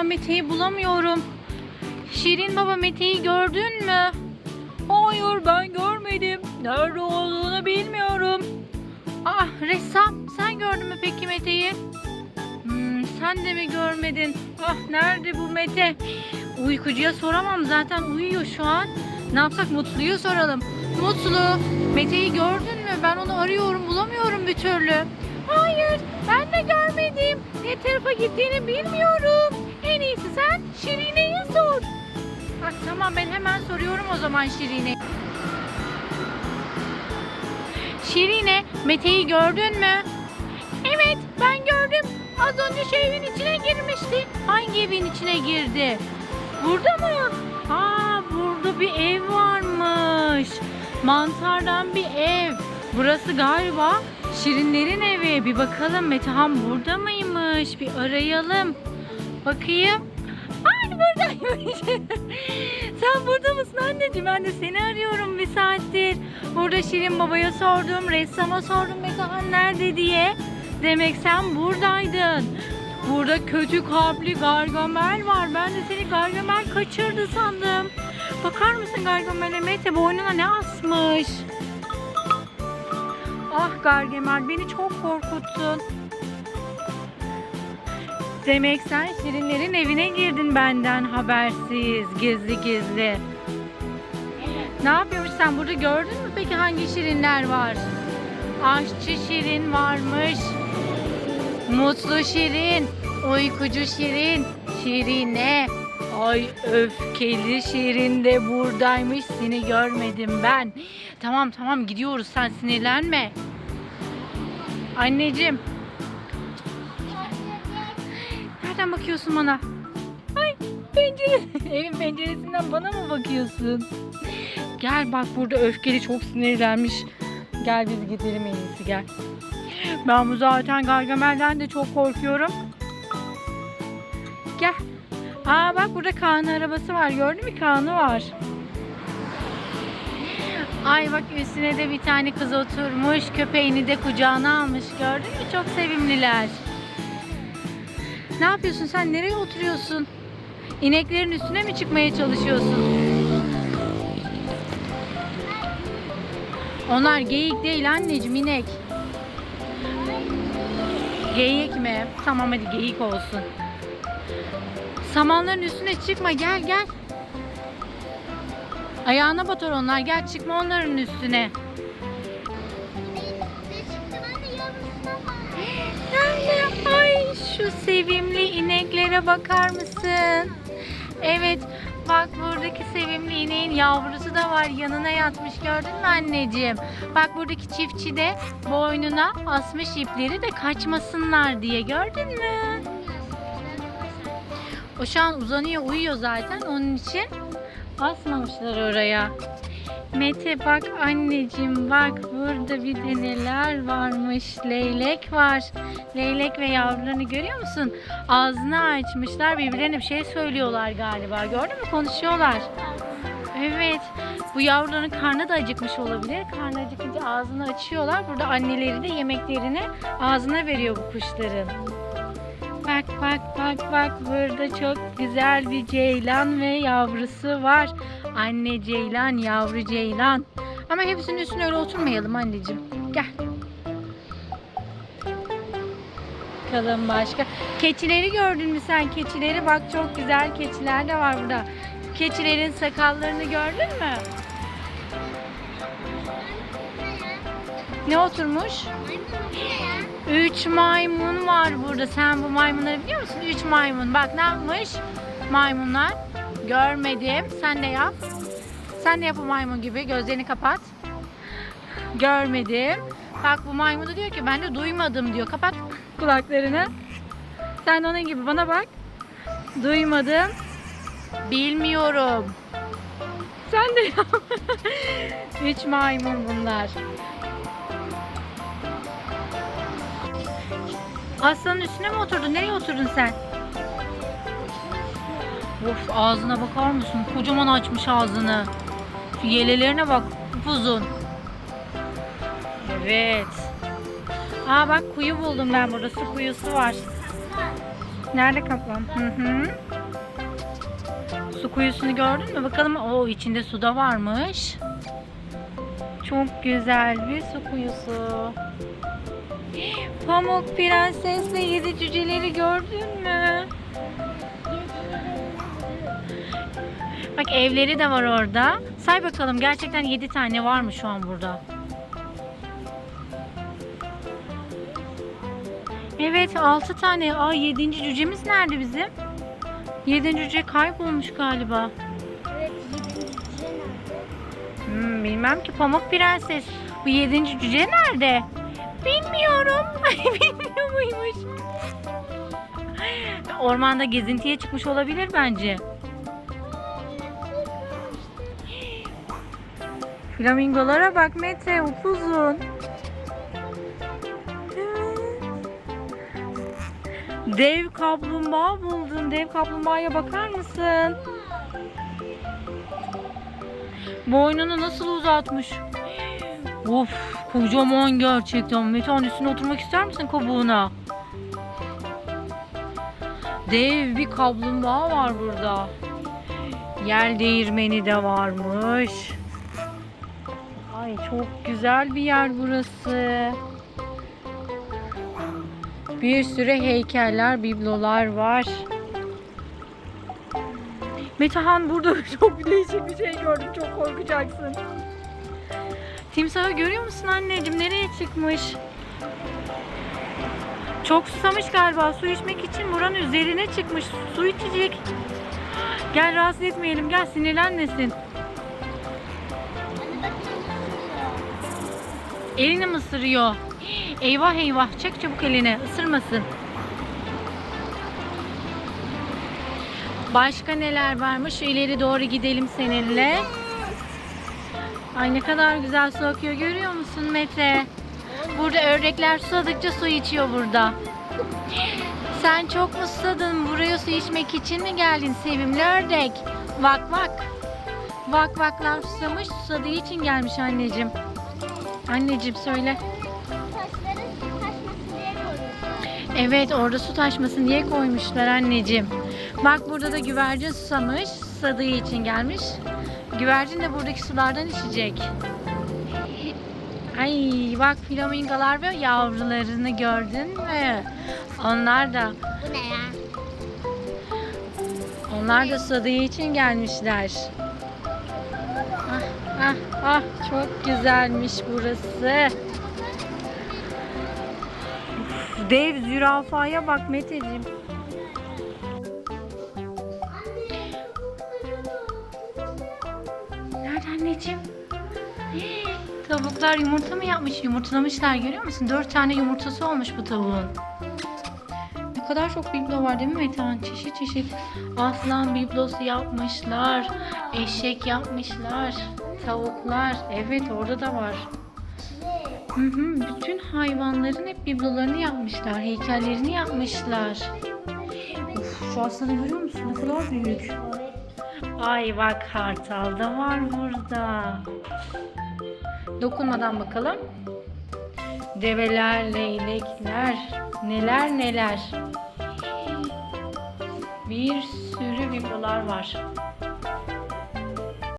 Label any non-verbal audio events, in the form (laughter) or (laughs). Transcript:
Ama Mete'yi bulamıyorum. Şirin baba Mete'yi gördün mü? Hayır ben görmedim. Nerede olduğunu bilmiyorum. Ah ressam sen gördün mü peki Mete'yi? Hmm, sen de mi görmedin? Ah nerede bu Mete? Uykucuya soramam zaten uyuyor şu an. Ne yapsak Mutlu'yu soralım. Mutlu, Mete'yi gördün mü? Ben onu arıyorum bulamıyorum bir türlü. Hayır ben de görmedim. Ne tarafa gittiğini bilmiyorum. En iyisi sen Şirine'ye sor. Ah, tamam ben hemen soruyorum o zaman Şirine. Şirine, Mete'yi gördün mü? Evet, ben gördüm. Az önce şu evin içine girmişti. Hangi evin içine girdi? Burada mı? Ha, burada bir ev varmış. Mantardan bir ev. Burası galiba Şirinlerin evi. Bir bakalım Metehan burada mıymış? Bir arayalım. Bakayım. Ay buradaymış. (laughs) Sen burada mısın anneciğim? Ben de seni arıyorum bir saattir. Burada Şirin babaya sordum, ressama sordum Metehan nerede diye. Demek sen buradaydın. Burada kötü kalpli Gargamel var. Ben de seni Gargamel kaçırdı sandım. Bakar mısın Gargamel'e Mete boynuna ne asmış? Ah Gargamel beni çok korkuttun. Demek sen Şirinlerin evine girdin benden habersiz, gizli gizli. Ne yapıyormuş sen burada gördün mü peki hangi şirinler var? Aşçı şirin varmış. Mutlu şirin, uykucu şirin, şirine. Ay öfkeli şirin de buradaymış seni görmedim ben. Tamam tamam gidiyoruz sen sinirlenme. Anneciğim Nereden bakıyorsun bana? Ay pencere. (laughs) Evin penceresinden bana mı bakıyorsun? Gel bak burada öfkeli çok sinirlenmiş. Gel biz gidelim en iyisi gel. Ben bu zaten Gargamel'den de çok korkuyorum. Gel. Aa bak burada Kaan'ın arabası var. Gördün mü Kaan'ı var. Ay bak üstüne de bir tane kız oturmuş. Köpeğini de kucağına almış. Gördün mü? Çok sevimliler. Ne yapıyorsun sen? Nereye oturuyorsun? İneklerin üstüne mi çıkmaya çalışıyorsun? Onlar geyik değil anneciğim inek. Geyik mi? Tamam hadi geyik olsun. Samanların üstüne çıkma gel gel. Ayağına batar onlar gel çıkma onların üstüne. Şu sevimli ineklere bakar mısın? Evet bak buradaki sevimli ineğin yavrusu da var yanına yatmış gördün mü anneciğim? Bak buradaki çiftçi de boynuna asmış ipleri de kaçmasınlar diye gördün mü? O şu an uzanıyor uyuyor zaten onun için asmamışlar oraya. Mete bak anneciğim bak burada bir de neler varmış. Leylek var. Leylek ve yavrularını görüyor musun? Ağzını açmışlar birbirlerine bir şey söylüyorlar galiba. Gördün mü? Konuşuyorlar. Evet. Bu yavruların karnı da acıkmış olabilir. Karnı acıkınca ağzını açıyorlar. Burada anneleri de yemeklerini ağzına veriyor bu kuşların. Bak bak bak bak burada çok güzel bir ceylan ve yavrusu var. Anne ceylan, yavru ceylan. Ama hepsinin üstüne öyle oturmayalım anneciğim. Gel. Bakalım başka. Keçileri gördün mü sen keçileri? Bak çok güzel keçiler de var burada. Keçilerin sakallarını gördün mü? Ne oturmuş? Üç maymun var burada. Sen bu maymunları biliyor musun? Üç maymun. Bak ne yapmış? Maymunlar. Görmedim. Sen de yap. Sen de yap bu maymun gibi. Gözlerini kapat. Görmedim. Bak bu maymun da diyor ki ben de duymadım diyor. Kapat kulaklarını. Sen de onun gibi bana bak. Duymadım. Bilmiyorum. Sen de yap. (laughs) Üç maymun bunlar. Aslanın üstüne mi oturdun? Nereye oturdun sen? Of ağzına bakar mısın? Kocaman açmış ağzını. Şu yelelerine bak. Upuzun. Evet. Aa bak kuyu buldum ben burada. Su kuyusu var. Nerede kaplan? Hı hı. Su kuyusunu gördün mü? Bakalım. O içinde su da varmış. Çok güzel bir su kuyusu. Pamuk Prensesle yedi cüceleri gördün mü? Bak evleri de var orada. Say bakalım gerçekten 7 tane var mı şu an burada? Evet 6 tane. Aa 7. cücemiz nerede bizim? 7. cüce kaybolmuş galiba. Evet, yedinci cüce nerede? Hmm, bilmem ki Pamuk Prenses. Bu 7. cüce nerede? Bilmiyorum. (laughs) Bilmiyor muymuş? Ormanda gezintiye çıkmış olabilir bence. Flamingolara bak Mete upuzun. Dev kaplumbağa buldum. Dev kaplumbağaya bakar mısın? Boynunu nasıl uzatmış? Of kocaman gerçekten. Metehan üstüne oturmak ister misin kabuğuna? Dev bir kaplumbağa var burada. Yer değirmeni de varmış. Ay çok güzel bir yer burası. Bir sürü heykeller, biblolar var. Metehan burada (laughs) çok değişik bir şey gördüm. Çok korkacaksın. Timsahı görüyor musun anneciğim? Nereye çıkmış? Çok susamış galiba. Su içmek için buranın üzerine çıkmış. Su içecek. Gel rahatsız etmeyelim. Gel sinirlenmesin. Elini mi ısırıyor? Eyvah eyvah. Çek çabuk elini. Isırmasın. Başka neler varmış? İleri doğru gidelim seninle. Ay ne kadar güzel su akıyor görüyor musun Mete? Burada ördekler susadıkça su içiyor burada. Sen çok mu susadın? Buraya su içmek için mi geldin sevimli ördek? Vak vak. Vak vaklar susamış susadığı için gelmiş anneciğim. Anneciğim söyle. Evet orada su taşmasın diye koymuşlar anneciğim. Bak burada da güvercin susamış. Susadığı için gelmiş. Güvercin de buradaki sulardan içecek. Ay bak flamingolar ve yavrularını gördün mü? Onlar da Bu ne ya? onlar da susadığı için gelmişler. Ah ah ah çok güzelmiş burası. Dev zürafaya bak Meteciğim. Anneciğim? Tavuklar yumurta mı yapmış? Yumurtlamışlar görüyor musun? Dört tane yumurtası olmuş bu tavuğun. Ne kadar çok biblo var değil mi Metehan? Çeşit çeşit aslan biblosu yapmışlar. Eşek yapmışlar. Tavuklar. Evet orada da var. Hı hı, bütün hayvanların hep biblolarını yapmışlar. Heykellerini yapmışlar. Of, şu aslanı görüyor musun? Ne kadar büyük. Ay bak kartal da var burada. Dokunmadan bakalım. Develer, leylekler, neler neler. Bir sürü biblolar var.